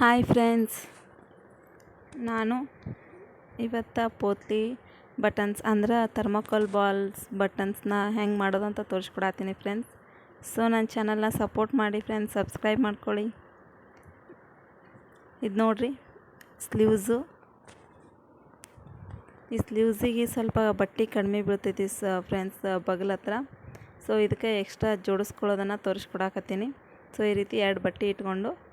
Hi friends. ನಾನು ಇವತ್ತು potli buttons ಅಂದ್ರೆ ಥರ್ಮೋಕೋಲ್ ಬಾಲ್ಸ್ ಬಟನ್ಸ್ನ ಹೆಂಗೆ ಮಾಡೋದು ಅಂತ ತೋರಿಸ್ಕೊಡತ್ತೀನಿ ಫ್ರೆಂಡ್ಸ್. ಸೊ, ನನ್ನ ಚಾನಲ್ನ ಸಪೋರ್ಟ್ ಮಾಡಿ ಫ್ರೆಂಡ್ಸ್, ಸಬ್ಸ್ಕ್ರೈಬ್ ಮಾಡ್ಕೊಳ್ಳಿ. ಇದು ನೋಡ್ರಿ, ಸ್ಲೀವ್ಸು. ಈ ಸ್ಲೀವ್ಸಿಗೆ ಸ್ವಲ್ಪ ಬಟ್ಟೆ ಕಡಿಮೆ ಬೀಳ್ತೈತಿ ಸ ಫ್ರೆಂಡ್ಸ್, ಬಗಲ್ ಹತ್ರ. ಸೊ, ಇದಕ್ಕೆ ಎಕ್ಸ್ಟ್ರಾ ಜೋಡಿಸ್ಕೊಳ್ಳೋದನ್ನು ತೋರಿಸ್ಕೊಡಕತ್ತೀನಿ. ಸೊ, ಈ ರೀತಿ ಎರಡು ಬಟ್ಟೆ ಇಟ್ಕೊಂಡು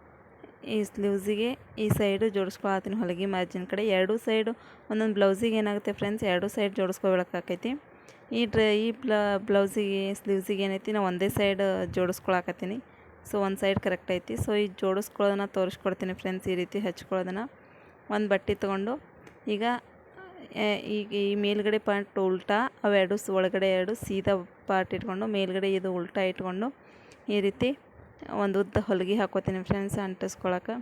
ಈ ಸ್ಲೀವ್ಸಿಗೆ ಈ ಸೈಡು ಜೋಡಿಸ್ಕೊಳತ್ತೀನಿ ಹೊಲಿಗೆ ಮಾರ್ಜಿನ್ ಕಡೆ. ಎರಡೂ ಸೈಡು ಒಂದೊಂದು ಬ್ಲೌಸಿಗೆ ಏನಾಗುತ್ತೆ ಫ್ರೆಂಡ್ಸ್, ಎರಡೂ ಸೈಡ್ ಜೋಡಿಸ್ಕೊಬೇಕಾಕೈತಿ ಈ ಡ್ರ, ಈ ಬ್ಲ, ಬ್ಲೌಸಿಗೆ ಸ್ಲೀವ್ಸಿಗೆ ಏನೈತಿ, ನಾವು ಒಂದೇ ಸೈಡ್ ಜೋಡಿಸ್ಕೊಳಕತ್ತೀನಿ ಸೊ, ಒಂದು ಸೈಡ್ ಕರೆಕ್ಟ್ ಐತಿ. ಸೊ, ಈ ಜೋಡಿಸ್ಕೊಳ್ಳೋದನ್ನ ತೋರಿಸ್ಕೊಡ್ತೀನಿ ಫ್ರೆಂಡ್ಸ್, ಈ ರೀತಿ ಹಚ್ಕೊಳ್ಳೋದನ್ನು. ಒಂದು ಬಟ್ಟೆ ತೊಗೊಂಡು, ಈಗ ಈಗ ಈ ಮೇಲ್ಗಡೆ ಪಾರ್ಟ್ ಉಲ್ಟಾ, ಅವೆರಡು ಒಳಗಡೆ ಎರಡು ಸೀದಾ ಪಾರ್ಟ್ ಇಟ್ಕೊಂಡು, ಮೇಲ್ಗಡೆ ಇದು ಉಲ್ಟಾ ಇಟ್ಕೊಂಡು, ಈ ರೀತಿ ಒಂದು ಉದ್ದ ಹೊಲಿಗೆ ಹಾಕೋತೀನಿ ಫ್ರೆಂಡ್ಸ್ ಅಂಟಿಸ್ಕೊಳಕ್ಕೆ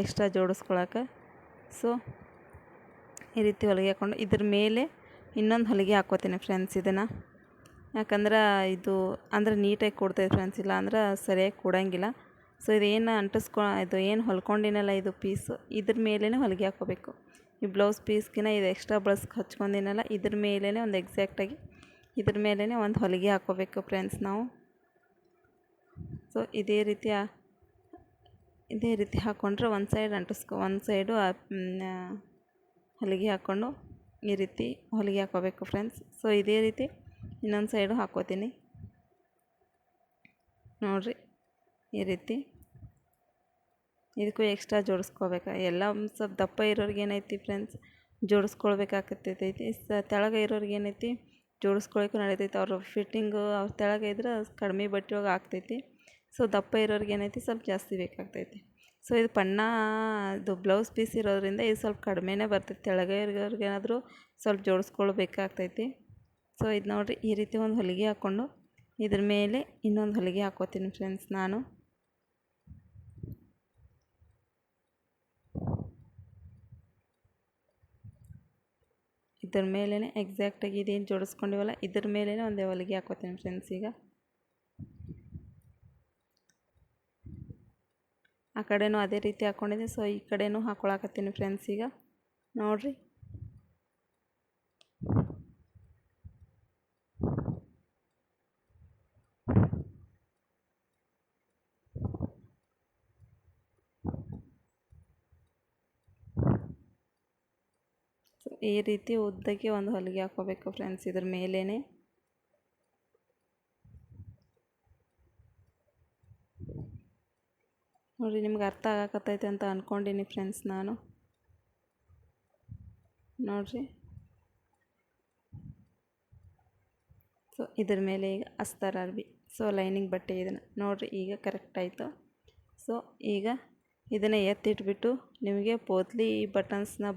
ಎಕ್ಸ್ಟ್ರಾ ಜೋಡಿಸ್ಕೊಳಕ್ಕೆ. ಸೊ ಈ ರೀತಿ ಹೊಲಿಗೆ ಹಾಕ್ಕೊಂಡು ಇದ್ರ ಮೇಲೆ ಇನ್ನೊಂದು ಹೊಲಿಗೆ ಹಾಕೋತೀನಿ ಫ್ರೆಂಡ್ಸ್ ಇದನ್ನು. ಯಾಕಂದ್ರೆ ಇದು ಅಂದ್ರೆ ನೀಟಾಗಿ ಕೊಡ್ತೈತೆ ಫ್ರೆಂಡ್ಸ್ ಇಲ್ಲ ಅಂದ್ರೆ ಸರಿಯಾಗಿ ಕೊಡೋಂಗಿಲ್ಲ. ಸೊ ಇದೇನು ಅಂಟಿಸ್ಕೊ, ಇದು ಏನು ಹೊಲ್ಕೊಂಡಿನಲ್ಲ ಇದು ಪೀಸು ಇದ್ರ ಮೇಲೇ ಹೊಲಿಗೆ ಹಾಕೋಬೇಕು. ಈ ಬ್ಲೌಸ್ ಪೀಸ್ಗಿನ ಇದು ಎಕ್ಸ್ಟ್ರಾ ಬ್ಲೌಸ್ ಹಚ್ಕೊಂಡಿನಲ್ಲ, ಇದ್ರ ಮೇಲೇ ಒಂದು ಎಕ್ಸಾಕ್ಟಾಗಿ ಇದ್ರ ಮೇಲೇ ಒಂದು ಹೊಲಿಗೆ ಹಾಕೋಬೇಕು ಫ್ರೆಂಡ್ಸ್ ನಾವು. ಸೊ ಇದೇ ರೀತಿಯ ಇದೇ ರೀತಿ ಹಾಕ್ಕೊಂಡ್ರೆ ಒಂದು ಸೈಡ್ ಅಂಟಿಸ್ಕೊ, ಒಂದು ಸೈಡು ಹೊಲಿಗೆ ಹಾಕ್ಕೊಂಡು ಈ ರೀತಿ ಹೊಲಿಗೆ ಹಾಕೋಬೇಕು ಫ್ರೆಂಡ್ಸ್ ಸೊ ಇದೇ ರೀತಿ ಇನ್ನೊಂದು ಸೈಡು ಹಾಕ್ಕೋತೀನಿ. ನೋಡಿರಿ, ಈ ರೀತಿ ಇದಕ್ಕೂ ಎಕ್ಸ್ಟ್ರಾ ಜೋಡಿಸ್ಕೋಬೇಕು. ಎಲ್ಲ ಸ್ವಲ್ಪ ದಪ್ಪ ಇರೋರಿಗೆ ಏನೈತಿ ಫ್ರೆಂಡ್ಸ್ ಜೋಡಿಸ್ಕೊಳ್ಬೇಕಾಗತ್ತೈತಿ ಸ, ತೆಳಗೆ ಇರೋರಿಗೆ ಏನೈತಿ? ಜೋಡಿಸ್ಕೊಳಕ್ಕೂ ನಡೀತೈತಿ. ಅವ್ರ ಫಿಟ್ಟಿಂಗು ಅವ್ರ ತೆಳಗೆ ಇದ್ರೆ ಕಡಿಮೆ ಬಟ್ಟೆ ಒಳಗೆ ಆಗ್ತೈತಿ ಸೊ ದಪ್ಪ ಇರೋರಿಗೆ ಏನೈತಿ ಸ್ವಲ್ಪ ಜಾಸ್ತಿ ಬೇಕಾಗ್ತೈತಿ. ಸೊ ಇದು ಪಣ್ಣ ಅದು ಬ್ಲೌಸ್ ಪೀಸ್ ಇರೋದ್ರಿಂದ ಇದು ಸ್ವಲ್ಪ ಕಡಿಮೆನೇ ಬರ್ತೈತಿ. ತೆಳಗೆ ಇರೋರಿಗೆ ಏನಾದರೂ ಸ್ವಲ್ಪ ಜೋಡಿಸ್ಕೊಳ್ಬೇಕಾಗ್ತೈತಿ. ಸೊ ಇದು ನೋಡಿರಿ ಈ ರೀತಿ ಒಂದು ಹೊಲಿಗೆ ಹಾಕ್ಕೊಂಡು ಇದ್ರ ಮೇಲೆ ಇನ್ನೊಂದು ಹೊಲಿಗೆ ಹಾಕೋತೀನಿ ಫ್ರೆಂಡ್ಸ್ ನಾನು. ಇದ್ರ ಮೇಲೇ ಎಕ್ಸಾಕ್ಟಾಗಿ ಇದೇನು ಜೋಡಿಸ್ಕೊಂಡಿವಲ್ಲ, ಇದ್ರ ಮೇಲೇ ಒಂದೇ ಹೊಲಿಗೆ ಹಾಕೋತೀನಿ ಫ್ರೆಂಡ್ಸ್ ಈಗ. ಆ ಕಡೆನೂ ಅದೇ ರೀತಿ ಹಾಕ್ಕೊಂಡಿದ್ದೆ ಸೊ ಈ ಕಡೆನೂ ಹಾಕ್ಕೊಳಕತ್ತೀನಿ ಫ್ರೆಂಡ್ಸ್ ಈಗ. ನೋಡಿರಿ. ಈ ರೀತಿ ಉದ್ದಕ್ಕೆ ಒಂದು ಹೊಲಿಗೆ ಹಾಕೋಬೇಕು ಫ್ರೆಂಡ್ಸ್ ಇದ್ರ ಮೇಲೇ ನೋಡಿ ನಿಮ್ಗೆ ಅರ್ಥ ಆಗಕತ್ತೈತೆ ಅಂತ ಅಂದ್ಕೊಂಡೀನಿ ಫ್ರೆಂಡ್ಸ್ ನಾನು. ನೋಡಿರಿ. ಸೊ ಇದ್ರ ಮೇಲೆ ಈಗ ಅಸ್ತಾರ ಅರ್ಬಿ ಸೊ ಲೈನಿಂಗ್ ಬಟ್ಟೆ ಇದನ್ನು. ನೋಡಿರಿ, ಈಗ ಕರೆಕ್ಟ್ ಆಯಿತು. ಸೊ ಈಗ ಇದನ್ನು ಎತ್ತಿಟ್ಬಿಟ್ಟು ನಿಮಗೆ ಪೋತ್ಲಿ ಬಟನ್ಸ್ನ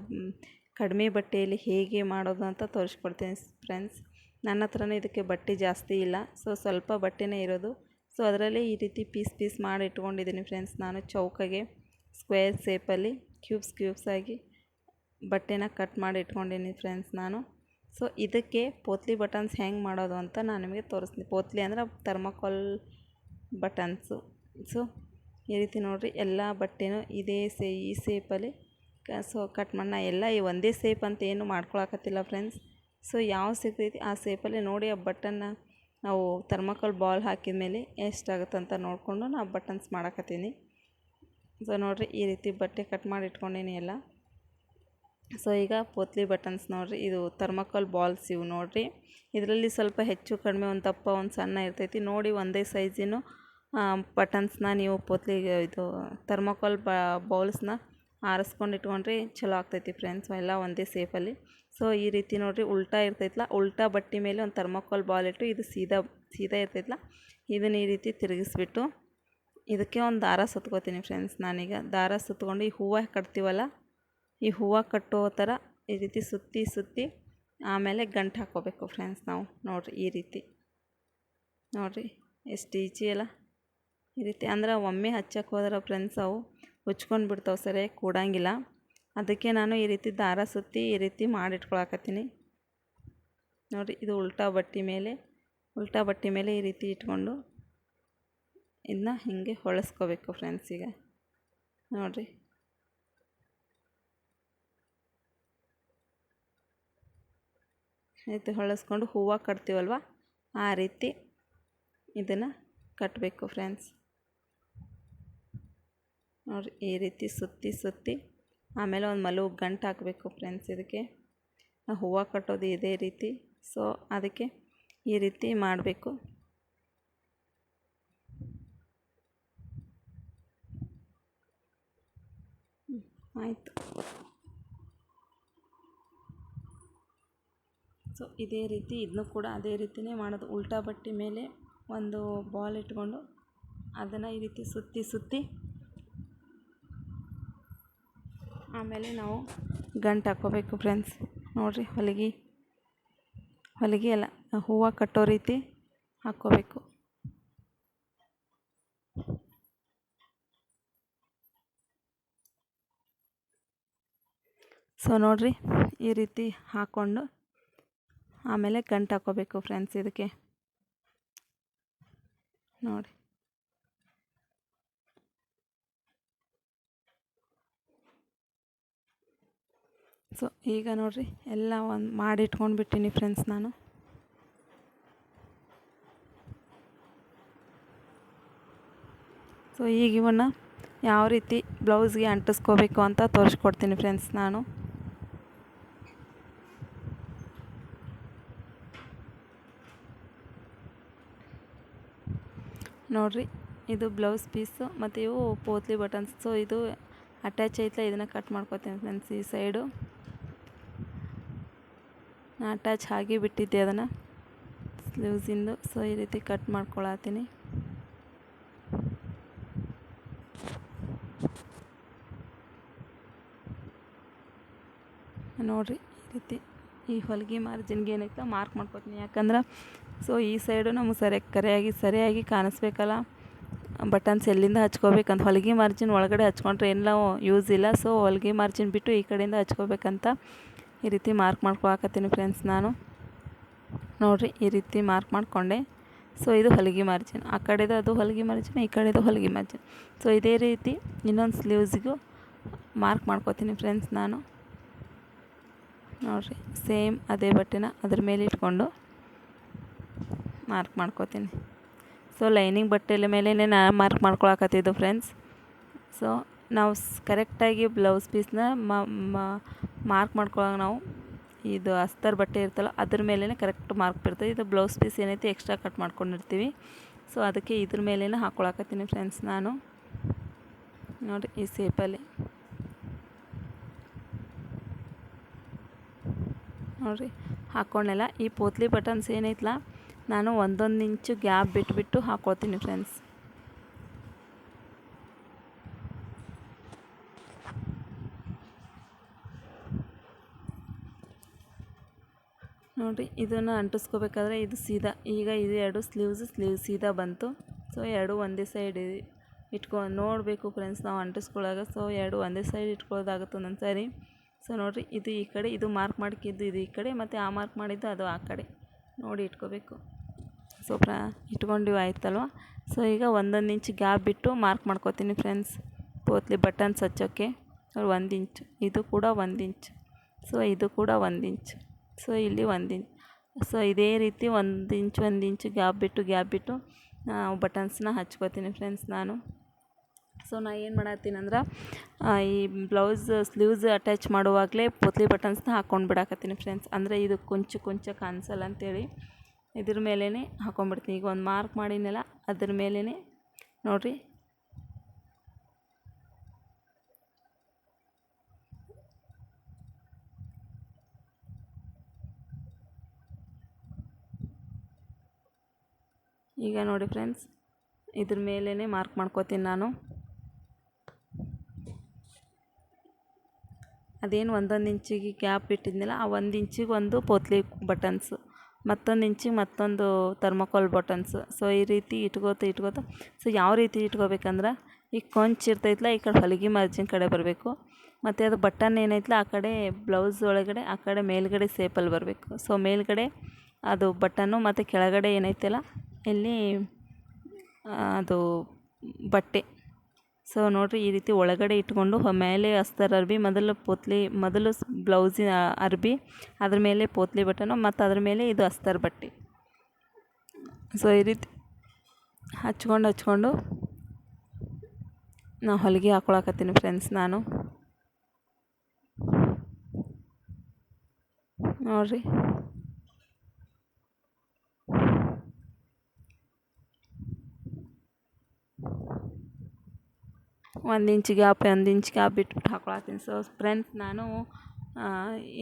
ಕಡಿಮೆ ಬಟ್ಟೆಯಲ್ಲಿ ಹೇಗೆ ಮಾಡೋದು ಅಂತ ತೋರಿಸ್ಕೊಡ್ತೀನಿ ಫ್ರೆಂಡ್ಸ್ ನನ್ನ ಹತ್ರನೇ ಇದಕ್ಕೆ ಬಟ್ಟೆ ಜಾಸ್ತಿ ಇಲ್ಲ. ಸೊ ಸ್ವಲ್ಪ ಬಟ್ಟೆನೇ ಇರೋದು. ಸೊ ಅದರಲ್ಲಿ ಈ ರೀತಿ ಪೀಸ್ ಪೀಸ್ ಮಾಡಿ ಇಟ್ಕೊಂಡಿದ್ದೀನಿ ಫ್ರೆಂಡ್ಸ್ ನಾನು ಚೌಕಗೆ ಸ್ಕ್ವೇರ್ ಶೇಪಲ್ಲಿ ಕ್ಯೂಬ್ಸ್ ಕ್ಯೂಬ್ಸ್ ಆಗಿ ಬಟ್ಟೆನ ಕಟ್ ಮಾಡಿ ಇಟ್ಕೊಂಡಿದ್ದೀನಿ ಫ್ರೆಂಡ್ಸ್ ನಾನು. ಸೊ ಇದಕ್ಕೆ ಪೋತ್ಲಿ ಬಟನ್ಸ್ ಹೆಂಗೆ ಮಾಡೋದು ಅಂತ ನಾನು ನಿಮಗೆ ತೋರಿಸ್ತೀನಿ. ಪೋತ್ಲಿ ಅಂದ್ರೆ ಥರ್ಮಕೋಲ್ ಬಟನ್ಸು. ಸೊ ಈ ರೀತಿ ನೋಡಿರಿ ಎಲ್ಲ ಬಟ್ಟೆನೂ ಇದೇ ಸೇ, ಈ ಸೇಪಲ್ಲಿ ಕ, ಸೊ ಕಟ್ ಮಾಡೋಣ ಎಲ್ಲ ಈ ಒಂದೇ ಸೇಪ್ ಅಂತ ಏನು ಮಾಡ್ಕೊಳಕತ್ತಿಲ್ಲ ಫ್ರೆಂಡ್ಸ್. ಸೊ ಯಾವ ಸಿಗ್ತೈತಿ ಆ ಸೇಪಲ್ಲಿ ನೋಡಿ ಆ ಬಟನ್ನ ನಾವು ಥರ್ಮಕಲ್ ಬಾಲ್ ಹಾಕಿದ ಮೇಲೆ ಎಷ್ಟಾಗುತ್ತೆ ಅಂತ ನೋಡಿಕೊಂಡು ನಾವು ಬಟನ್ಸ್ ಮಾಡಕತ್ತೀನಿ. ಸೊ ನೋಡಿರಿ, ಈ ರೀತಿ ಬಟ್ಟೆ ಕಟ್ ಮಾಡಿ ಇಟ್ಕೊಂಡೀನಿ ಎಲ್ಲ. ಸೊ ಈಗ ಪೋತ್ಲಿ ಬಟನ್ಸ್ ನೋಡಿರಿ, ಇದು ಥರ್ಮಕಲ್ ಬಾಲ್ಸ್ ಇವು ನೋಡಿರಿ. ಇದರಲ್ಲಿ ಸ್ವಲ್ಪ ಹೆಚ್ಚು ಕಡಿಮೆ ಒಂದು ದಪ್ಪ ಒಂದು ಸಣ್ಣ ಇರ್ತೈತಿ. ನೋಡಿ ಒಂದೇ ಸೈಜಿನ ಬಟನ್ಸ್ನ ನೀವು ಪೋತ್ಲಿ ಇದು ಥರ್ಮಕಲ್ ಬೌಲ್ಸ್ನ ಆರಿಸ್ಕೊಂಡು ಇಟ್ಕೊಂಡ್ರೆ ಚಲೋ ಆಗ್ತೈತಿ ಫ್ರೆಂಡ್ಸ್ ಎಲ್ಲ ಒಂದೇ ಸೇಫಲ್ಲಿ ಸೊ ಈ ರೀತಿ ನೋಡಿರಿ ಉಲ್ಟಾ ಇರ್ತೈತಲ್ಲ ಉಲ್ಟಾ ಬಟ್ಟೆ ಮೇಲೆ ಒಂದು ಥರ್ಮಕೋಲ್ ಬಾಲ್ ಇಟ್ಟು ಇದು ಸೀದಾ ಸೀದಾ ಇರ್ತೈತಲ್ಲ ಇದನ್ನು ಈ ರೀತಿ ತಿರುಗಿಸ್ಬಿಟ್ಟು ಇದಕ್ಕೆ ಒಂದು ದಾರ ಸುತ್ಕೋತೀನಿ ಫ್ರೆಂಡ್ಸ್ ನಾನೀಗ. ದಾರ ಸುತ್ಕೊಂಡು ಈ ಹೂವು ಕಟ್ತೀವಲ್ಲ, ಈ ಹೂವು ಕಟ್ಟೋ ಥರ ಈ ರೀತಿ ಸುತ್ತಿ ಸುತ್ತಿ ಆಮೇಲೆ ಗಂಟು ಹಾಕ್ಕೋಬೇಕು ಫ್ರೆಂಡ್ಸ್ ನಾವು. ನೋಡಿರಿ ಈ ರೀತಿ. ನೋಡಿರಿ ಎಷ್ಟು ಈಜಿ ಅಲ್ಲ. ಈ ರೀತಿ ಅಂದ್ರೆ ಒಮ್ಮೆ ಹಚ್ಚಕ್ಕೆ ಹೋದ್ರೆ ಫ್ರೆಂಡ್ಸ್ ಅವು ಉಚ್ಕೊಂಡು ಬಿಡ್ತಾವೆ ಸರಿ, ಕೂಡಂಗಿಲ್ಲ. ಅದಕ್ಕೆ ನಾನು ಈ ರೀತಿ ದಾರ ಸುತ್ತಿ ಈ ರೀತಿ ಮಾಡಿಟ್ಕೊಳಕತ್ತೀನಿ. ನೋಡಿ, ಇದು ಉಲ್ಟಾ ಬಟ್ಟೆ ಮೇಲೆ, ಉಲ್ಟಾ ಬಟ್ಟೆ ಮೇಲೆ ಈ ರೀತಿ ಇಟ್ಕೊಂಡು ಇದನ್ನ ಹೀಗೆ ಹೊಳಸ್ಕೋಬೇಕು ಫ್ರೆಂಡ್ಸ್ ಈಗ. ನೋಡಿರಿ. ರೀತಿ ಹೊಳಸ್ಕೊಂಡು ಹೂವು ಕಟ್ತೀವಲ್ವ? ಆ ರೀತಿ ಇದನ್ನು ಕಟ್ಟಬೇಕು ಫ್ರೆಂಡ್ಸ್ ನೋಡಿರಿ, ಈ ರೀತಿ ಸುತ್ತಿ ಸುತ್ತಿ, ಆಮೇಲೆ ಒಂದು ಮಲಗು ಗಂಟು ಹಾಕಬೇಕು ಫ್ರೆಂಡ್ಸ್ ಇದಕ್ಕೆ. ಹೂವು ಕಟ್ಟೋದು ಇದೇ ರೀತಿ. ಸೊ ಅದಕ್ಕೆ ಈ ರೀತಿ ಮಾಡಬೇಕು. ಆಯಿತು. ಸೊ ಇದೇ ರೀತಿ ಇದನ್ನು ಕೂಡ ಅದೇ ರೀತಿಯೇ ಮಾಡೋದು. ಉಲ್ಟಾ ಬಟ್ಟೆ ಮೇಲೆ ಒಂದು ಬಾಲ್ ಇಟ್ಕೊಂಡು ಅದನ್ನು ಈ ರೀತಿ ಸುತ್ತಿ ಸುತ್ತಿ ಆಮೇಲೆ ನಾವು ಗಂಟು ಹಾಕ್ಕೋಬೇಕು ಫ್ರೆಂಡ್ಸ್ ನೋಡಿರಿ, ಹೊಲಿಗೆ. ಹೊಲಿಗೆ ಅಲ್ಲ ಹೂವು ಕಟ್ಟೋ ರೀತಿ ಹಾಕ್ಕೋಬೇಕು. ಸೊ ನೋಡಿರಿ, ಈ ರೀತಿ ಹಾಕ್ಕೊಂಡು ಆಮೇಲೆ ಗಂಟು ಹಾಕ್ಕೋಬೇಕು ಫ್ರೆಂಡ್ಸ್ ಇದಕ್ಕೆ. ನೋಡಿ. ಸೊ ಈಗ ನೋಡಿರಿ, ಎಲ್ಲ ಒಂದು ಮಾಡಿ ಇಟ್ಕೊಂಡು ಬಿಟ್ಟೀನಿ ಫ್ರೆಂಡ್ಸ್ ನಾನು. ಸೊ ಈಗ ಇವನ್ನ ಯಾವ ರೀತಿ ಬ್ಲೌಸ್ಗೆ ಅಂಟಿಸ್ಕೋಬೇಕು ಅಂತ ತೋರಿಸ್ಕೊಡ್ತೀನಿ ಫ್ರೆಂಡ್ಸ್ ನಾನು. ನೋಡಿರಿ, ಇದು ಬ್ಲೌಸ್ ಪೀಸು ಮತ್ತು ಇವು ಪೋತ್ಲಿ ಬಟನ್ಸ್ ಸೊ ಇದು ಅಟ್ಯಾಚ್ ಐತಲ್ಲ ಇದನ್ನು ಕಟ್ ಮಾಡ್ಕೊತೀನಿ ಫ್ರೆಂಡ್ಸ್ ಈ ಸೈಡು ನಾ ಅಟ್ಯಾಚ್ ಆಗಿ ಬಿಟ್ಟಿದ್ದೆ ಅದನ್ನು ಸ್ಲೀವ್ಸಿಂದು ಸೊ ಈ ರೀತಿ ಕಟ್ ಮಾಡ್ಕೊಳತ್ತೀನಿ. ನೋಡಿರಿ, ಈ ರೀತಿ ಈ ಹೊಲಿಗೆ ಮಾರ್ಜಿನ್ಗೆ ಏನೈತೆ ಮಾರ್ಕ್ ಮಾಡ್ಕೊತೀನಿ. ಯಾಕಂದ್ರೆ ಸೊ ಈ ಸೈಡು ನಮಗೆ ಸರಿಯಾಗಿ ಕರೆಯಾಗಿ, ಸರಿಯಾಗಿ ಕಾಣಿಸ್ಬೇಕಲ್ಲ. ಬಟನ್ಸ್ ಎಲ್ಲಿಂದ ಹಚ್ಕೋಬೇಕಂತ. ಹೊಲಿಗೆ ಮಾರ್ಜಿನ್ ಒಳಗಡೆ ಹಚ್ಕೊಂಡ್ರೆ ಏನಿಲ್ಲ ಯೂಸ್ ಇಲ್ಲ. ಸೊ ಹೊಲಿಗೆ ಮಾರ್ಜಿನ್ ಬಿಟ್ಟು ಈ ಕಡೆಯಿಂದ ಹಚ್ಕೋಬೇಕಂತ ಈ ರೀತಿ ಮಾರ್ಕ್ ಮಾಡ್ಕೊಳಕತ್ತೀನಿ ಫ್ರೆಂಡ್ಸ್ ನಾನು. ನೋಡಿರಿ, ಈ ರೀತಿ ಮಾರ್ಕ್ ಮಾಡಿಕೊಂಡೆ. ಸೊ ಇದು ಹೊಲಿಗೆ ಮಾರ್ಜಿನ್ ಆ ಕಡೆದು ಅದು ಹೊಲಿಗೆ ಮಾರ್ಜಿನ್ ಈ ಕಡೆದು ಹೊಲಿಗೆ ಮಾರ್ಜಿನ್ ಸೊ ಇದೇ ರೀತಿ ಇನ್ನೊಂದು ಸ್ಲೀವ್ಸ್ಗೂ ಮಾರ್ಕ್ ಮಾಡ್ಕೋತೀನಿ ಫ್ರೆಂಡ್ಸ್ ನಾನು. ನೋಡಿರಿ ಸೇಮ್ ಅದೇ ಬಟ್ಟೆನ ಅದ್ರ ಮೇಲೆ ಇಟ್ಕೊಂಡು ಮಾರ್ಕ್ ಮಾಡ್ಕೋತೀನಿ. ಸೊ ಲೈನಿಂಗ್ ಬಟ್ಟೆ ಮೇಲೆ ನಾ ಮಾರ್ಕ್ ಮಾಡ್ಕೊಳಕತ್ತಿದ್ದು ಫ್ರೆಂಡ್ಸ್ ಸೊ ನಾವು ಕರೆಕ್ಟಾಗಿ ಬ್ಲೌಸ್ ಪೀಸ್ನ ಮಾರ್ಕ್ ಮಾಡ್ಕೊಳ್ಳೋಂಗೆ ನಾವು. ಇದು ಅಸ್ತರ್ ಬಟ್ಟೆ ಇರ್ತಲ್ಲ ಅದ್ರ ಮೇಲೇ ಕರೆಕ್ಟ್ ಮಾರ್ಕ್ ಬರ್ತದೆ ಇದು ಬ್ಲೌಸ್ ಪೀಸ್ ಏನೈತಿ ಎಕ್ಸ್ಟ್ರಾ ಕಟ್ ಮಾಡ್ಕೊಂಡಿರ್ತೀವಿ. ಸೊ ಅದಕ್ಕೆ ಇದ್ರ ಮೇಲೇ ಹಾಕ್ಕೊಳಕತ್ತೀನಿ ಫ್ರೆಂಡ್ಸ್ ನಾನು. ನೋಡಿ ಈ ಸೇಪಲ್ಲಿ ನೋಡಿರಿ ಹಾಕ್ಕೊಂಡೆಲ್ಲ ಈ ಪೋತ್ಲಿ ಬಟನ್ಸ್ ಏನೈತಲ್ಲ ನಾನು ಒಂದೊಂದು ಇಂಚು ಗ್ಯಾಪ್ ಬಿಟ್ಬಿಟ್ಟು ಹಾಕ್ಕೊಳ್ತೀನಿ ಫ್ರೆಂಡ್ಸ್ ನೋಡಿರಿ, ಇದನ್ನು ಅಂಟಿಸ್ಕೋಬೇಕಾದ್ರೆ ಇದು ಸೀದಾ. ಈಗ ಇದು ಎರಡು ಸ್ಲೀವ್ಸ್ ಸ್ಲೀವ್ ಸೀದಾ ಬಂತು. ಸೊ ಎರಡು ಒಂದೇ ಸೈಡ್ ಇಟ್ಕೊ, ನೋಡಬೇಕು ಫ್ರೆಂಡ್ಸ್ ನಾವು ಅಂಟಿಸ್ಕೊಳ್ಳಾಗ ಸೊ ಎರಡು ಒಂದೇ ಸೈಡ್ ಇಟ್ಕೊಳ್ಳೋದಾಗುತ್ತೆ ಒಂದೊಂದು ಸಾರಿ. ಸೊ ನೋಡಿರಿ, ಇದು ಈ ಕಡೆ, ಇದು ಮಾರ್ಕ್ ಮಾಡ್ಕಿದ್ದು ಇದು ಈ ಕಡೆ, ಮತ್ತು ಆ ಮಾರ್ಕ್ ಮಾಡಿದ್ದು ಅದು ಆ ಕಡೆ. ನೋಡಿ, ಇಟ್ಕೋಬೇಕು. ಸೊ ಪ್ರ, ಇಟ್ಕೊಂಡಿವಿ ಆಯ್ತಲ್ವ? ಸೊ ಈಗ ಒಂದೊಂದು ಇಂಚ್ ಗ್ಯಾಪ್ ಬಿಟ್ಟು ಮಾರ್ಕ್ ಮಾಡ್ಕೋತೀನಿ ಫ್ರೆಂಡ್ಸ್ ಪೋತ್ಲಿ ಬಟನ್ಸ್ ಹಚ್ಚೋಕ್ಕೆ ಒಂದು ಇಂಚ್ ಇದು ಕೂಡ ಒಂದು ಇಂಚ್ ಸೊ ಇದು ಕೂಡ ಒಂದು ಇಂಚ್ ಸೊ ಇಲ್ಲಿ ಒಂದು ಇಂಚ್ ಸೊ ಇದೇ ರೀತಿ ಒಂದು ಇಂಚ್ ಒಂದು ಇಂಚ್ ಗ್ಯಾಪ್ ಬಿಟ್ಟು ಗ್ಯಾಪ್ ಬಿಟ್ಟು ಬಟನ್ಸ್ನ ಹಚ್ಕೋತೀನಿ ಫ್ರೆಂಡ್ಸ್ ನಾನು. ಸೊ ನಾ ಏನು ಮಾಡತ್ತೀನಿ ಅಂದ್ರೆ ಈ ಬ್ಲೌಸ್ ಸ್ಲೀವ್ಸ್ ಅಟ್ಯಾಚ್ ಮಾಡುವಾಗಲೇ ಪೊತ್ಲಿ ಬಟನ್ಸ್ನ ಹಾಕ್ಕೊಂಡು ಬಿಡಾಕತ್ತೀನಿ ಫ್ರೆಂಡ್ಸ್ ಅಂದರೆ ಇದು ಕೊಂಚ ಕೊಂಚ ಕಾಣಿಸಲ್ಲ ಅಂತೇಳಿ. ಇದ್ರ ಮೇಲೇ ಹಾಕೊಂಡ್ಬಿಡ್ತೀನಿ ಈಗ ಒಂದು ಮಾರ್ಕ್ ಮಾಡಿನಲ್ಲ ಅದ್ರ ಮೇಲೇ ನೋಡಿರಿ ಈಗ ನೋಡಿ ಫ್ರೆಂಡ್ಸ್, ಇದ್ರ ಮೇಲೇ ಮಾರ್ಕ್ ಮಾಡ್ಕೋತೀನಿ ನಾನು. ಅದೇನು ಒಂದೊಂದು ಇಂಚಿಗೆ ಗ್ಯಾಪ್ ಇಟ್ಟಿದ್ನಲ್ಲ, ಆ ಒಂದು ಇಂಚಿಗೆ ಒಂದು ಪೋತ್ಲಿ ಬಟನ್ಸ್ ಮತ್ತೊಂದು ಇಂಚಿಗೆ ಮತ್ತೊಂದು ಥರ್ಮಕೋಲ್ ಬಟನ್ಸ್ ಸೊ ಈ ರೀತಿ ಇಟ್ಕೋತ ಇಟ್ಕೋತ ಸೊ ಯಾವ ರೀತಿ ಇಟ್ಕೋಬೇಕಂದ್ರೆ, ಈ ಕೊಂಚ ಇರ್ತೈತಲ್ಲ ಈ ಕಡೆ ಹೊಲಿಗೆ ಮಾರ್ಜಿನ್ ಕಡೆ ಬರಬೇಕು. ಮತ್ತು ಅದು ಬಟನ್ ಏನೈತಲ್ಲ ಆ ಕಡೆ ಬ್ಲೌಸ್ ಒಳಗಡೆ, ಆ ಕಡೆ ಮೇಲ್ಗಡೆ ಸೇಪಲ್ಲಿ ಬರಬೇಕು. ಸೊ ಮೇಲ್ಗಡೆ ಅದು ಬಟನ್ನು ಮತ್ತು ಕೆಳಗಡೆ ಏನೈತಲ್ಲ ಇಲ್ಲಿ ಅದು ಬಟ್ಟೆ. ಸೊ ನೋಡಿರಿ, ಈ ರೀತಿ ಒಳಗಡೆ ಇಟ್ಕೊಂಡು ಮೇಲೆ ಅಸ್ತರ್ ಅರ್ಬಿ, ಮೊದಲು ಪೋತ್ಲಿ, ಮೊದಲು ಬ್ಲೌಸಿನ ಅರ್ಬಿ, ಅದ್ರ ಮೇಲೆ ಪೋತ್ಲಿ ಬಟನು ಮತ್ತು ಅದ್ರ ಮೇಲೆ ಇದು ಅಸ್ತರ್ ಬಟ್ಟೆ. ಸೊ ಈ ರೀತಿ ಹಚ್ಕೊಂಡು ಹಚ್ಕೊಂಡು ನಾ ಹೊಲಿಗೆ ಹಾಕೊಳಕತ್ತೀನಿ ಫ್ರೆಂಡ್ಸ್ ನಾನು. ನೋಡಿರಿ. ಒಂದು ಇಂಚ್ ಗ್ಯಾಪ್, ಒಂದು ಇಂಚ್ ಗ್ಯಾಪ್ ಬಿಟ್ಬಿಟ್ಟು ಹಾಕೊಳತ್ತೀನಿ. ಸೊ ಫ್ರೆಂಡ್ಸ್ ನಾನು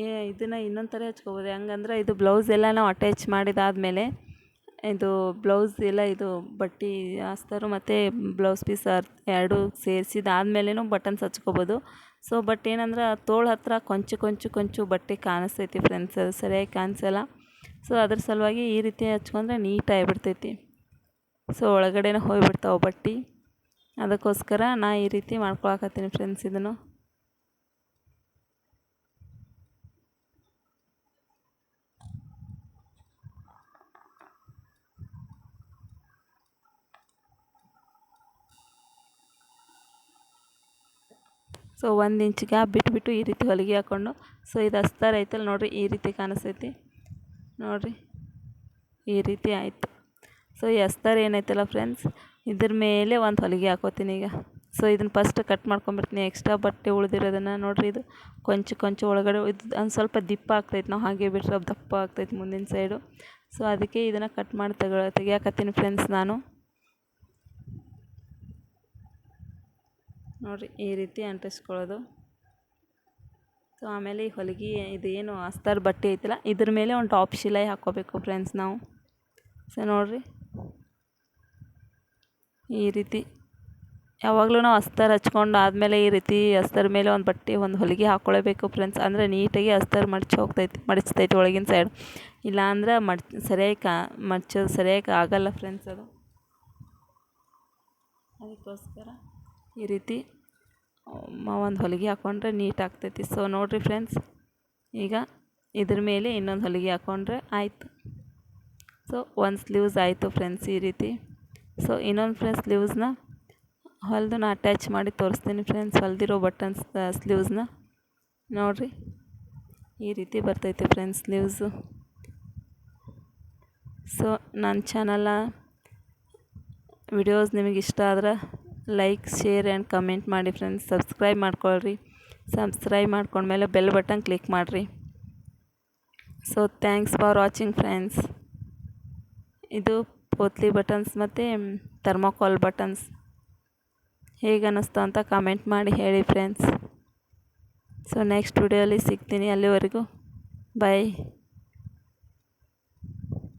ಏ, ಇದನ್ನು ಇನ್ನೊಂದು ಥರ ಹಚ್ಕೋಬೋದು. ಹೆಂಗಂದ್ರೆ ಇದು ಬ್ಲೌಸ್ ಎಲ್ಲ ನಾವು ಅಟ್ಯಾಚ್ ಮಾಡಿದಾದಮೇಲೆ ಇದು ಬ್ಲೌಸ್ ಎಲ್ಲ ಇದು ಬಟ್ಟೆ, ಅಸ್ತರು ಮತ್ತು ಬ್ಲೌಸ್ ಪೀಸ್ ಎರಡು ಸೇರಿಸಿದಾದ್ಮೇಲೆನೂ ಬಟನ್ಸ್ ಹಚ್ಕೋಬೋದು. ಸೊ ಬಟ್ ಏನಂದ್ರೆ ತೋಳು ಹತ್ರ ಕೊಂಚು ಕೊಂಚು ಕೊಂಚು ಬಟ್ಟೆ ಕಾಣಿಸ್ತೈತಿ ಫ್ರೆಂಡ್ಸ್ ಅದು ಸರಿಯಾಗಿ ಕಾಣಿಸಲ್ಲ. ಸೊ ಅದ್ರ ಸಲುವಾಗಿ ಈ ರೀತಿ ಹಚ್ಕೊಂಡ್ರೆ ನೀಟಾಗಿ ಬಿಡ್ತೈತಿ ಸೊ ಒಳಗಡೆನೇ ಹೋಗಿಬಿಡ್ತಾವೆ ಬಟ್ಟೆ. ಅದಕ್ಕೋಸ್ಕರ ನಾ ಈ ರೀತಿ ಮಾಡ್ಕೊಳಕತ್ತೀನಿ ಫ್ರೆಂಡ್ಸ್ ಇದನ್ನು. ಸೊ ಒಂದು ಇಂಚ್ ಗ್ಯಾಪ್ ಬಿಟ್ಬಿಟ್ಟು ಈ ರೀತಿ ಹೊಲಿಗೆ ಹಾಕ್ಕೊಂಡು ಸೊ ಇದು ಹಸ್ತಾರೈತಲ್ಲ ನೋಡಿರಿ ಈ ರೀತಿ ಕಾಣಿಸ್ತೈತಿ. ನೋಡಿರಿ, ಈ ರೀತಿ ಆಯಿತು. ಸೊ ಈ ಏನೈತಲ್ಲ ಫ್ರೆಂಡ್ಸ್ ಇದ್ರ ಮೇಲೆ ಒಂದು ಹೊಲಿಗೆ ಹಾಕೋತೀನಿ ಈಗ. ಸೊ ಇದನ್ನು ಫಸ್ಟ್ ಕಟ್ ಮಾಡ್ಕೊಂಬಿಡ್ತೀನಿ ಎಕ್ಸ್ಟ್ರಾ ಬಟ್ಟೆ ಉಳಿದಿರೋದನ್ನು. ನೋಡಿರಿ ಇದು ಕೊಂಚ ಕೊಂಚ ಒಳಗಡೆ ಇದು ಒಂದು ಸ್ವಲ್ಪ ದಿಪ್ಪ ಆಗ್ತೈತೆ. ನಾವು ಹಾಗೆ ಬಿಟ್ಟರೆ ದಪ್ಪ ಆಗ್ತೈತೆ ಮುಂದಿನ ಸೈಡು ಸೊ ಅದಕ್ಕೆ ಇದನ್ನು ಕಟ್ ಮಾಡಿ ತೆಗ, ತೆಗಿಯಾಕತ್ತೀನಿ ಫ್ರೆಂಡ್ಸ್ ನಾನು. ನೋಡಿರಿ ಈ ರೀತಿ ಅಂಟಿಸ್ಕೊಳ್ಳೋದು. ಸೊ ಆಮೇಲೆ ಈ ಹೊಲಿಗೆ ಇದು ಏನು ಅಸ್ತಾರ್ ಬಟ್ಟೆ ಐತಲ್ಲ, ಇದ್ರ ಮೇಲೆ ಒಂದು ಟಾಪ್ ಶಿಲಾಯಿ ಹಾಕ್ಕೋಬೇಕು ಫ್ರೆಂಡ್ಸ್ ನಾವು. ಸೊ ನೋಡಿರಿ. ಈ ರೀತಿ. ಯಾವಾಗಲೂ ನಾವು ಅಸ್ತರ್ ಹಚ್ಕೊಂಡು ಆದಮೇಲೆ ಈ ರೀತಿ ಅಸ್ತರ್ ಮೇಲೆ ಒಂದು ಬಟ್ಟೆ, ಒಂದು ಹೊಲಿಗೆ ಹಾಕ್ಕೊಳ್ಳೇಬೇಕು ಫ್ರೆಂಡ್ಸ್ ಅಂದರೆ ನೀಟಾಗಿ ಅಸ್ತರ್ ಮಡ್ಚಿ ಹೋಗ್ತೈತಿ, ಮಡಚ್ತೈತಿ ಒಳಗಿನ ಸೈಡ್ ಇಲ್ಲಾಂದ್ರೆ ಮಡ್ ಸರಿಯಾಗಿ ಕಾ ಮಡ್ಚೋದು ಸರಿಯಾಗಿ ಆಗಲ್ಲ ಫ್ರೆಂಡ್ಸ್ ಅದು. ಅದಕ್ಕೋಸ್ಕರ ಈ ರೀತಿ ಒಂದು ಹೊಲಿಗೆ ಹಾಕ್ಕೊಂಡ್ರೆ ನೀಟ್ ಆಗ್ತೈತಿ. ಸೊ ನೋಡಿರಿ ಫ್ರೆಂಡ್ಸ್ ಈಗ ಇದ್ರ ಮೇಲೆ ಇನ್ನೊಂದು ಹೊಲಿಗೆ ಹಾಕ್ಕೊಂಡ್ರೆ ಆಯಿತು. ಸೊ ಒಂದು ಸ್ಲೀವ್ಸ್ ಆಯಿತು ಫ್ರೆಂಡ್ಸ್ ಈ ರೀತಿ. ಸೊ ಇನ್ನೊಂದು ಫ್ರೆಂಡ್ಸ್ ಸ್ಲೀವ್ಸ್ನ ಹೊಲಿದು ನಾ ಅಟ್ಯಾಚ್ ಮಾಡಿ ತೋರಿಸ್ತೀನಿ ಫ್ರೆಂಡ್ಸ್ ಹೊಲ್ದಿರೋ ಬಟನ್ಸ್ ಸ್ಲೀವ್ಸ್ನ ನೋಡಿರಿ. ಈ ರೀತಿ ಬರ್ತೈತೆ ಫ್ರೆಂಡ್ಸ್ ಸ್ಲೀವ್ಸು ಸೊ ನನ್ನ ಚಾನಲ ವಿಡಿಯೋಸ್ ನಿಮಗೆ ಇಷ್ಟ ಆದ್ರೆ ಲೈಕ್ ಶೇರ್ ಆ್ಯಂಡ್ ಕಮೆಂಟ್ ಮಾಡಿ ಫ್ರೆಂಡ್ಸ್ ಸಬ್ಸ್ಕ್ರೈಬ್ ಮಾಡ್ಕೊಳ್ರಿ. ಸಬ್ಸ್ಕ್ರೈಬ್ ಮಾಡ್ಕೊಂಡ್ಮೇಲೆ ಬೆಲ್ ಬಟನ್ ಕ್ಲಿಕ್ ಮಾಡಿರಿ. So thanks for watching friends ಇದು ಪೋತ್ಲಿ ಬಟನ್ಸ್ ಮತ್ತು ಥರ್ಮೋಕಾಲ್ ಬಟನ್ಸ್ ಹೇಗೆ ಅನ್ನಿಸ್ತು ಅಂತ ಕಮೆಂಟ್ ಮಾಡಿ ಹೇಳಿ ಫ್ರೆಂಡ್ಸ್ ಸೊ ನೆಕ್ಸ್ಟ್ ವಿಡಿಯೋಲಿ ಸಿಗ್ತೀನಿ ಅಲ್ಲಿವರೆಗೂ. ಬಾಯ್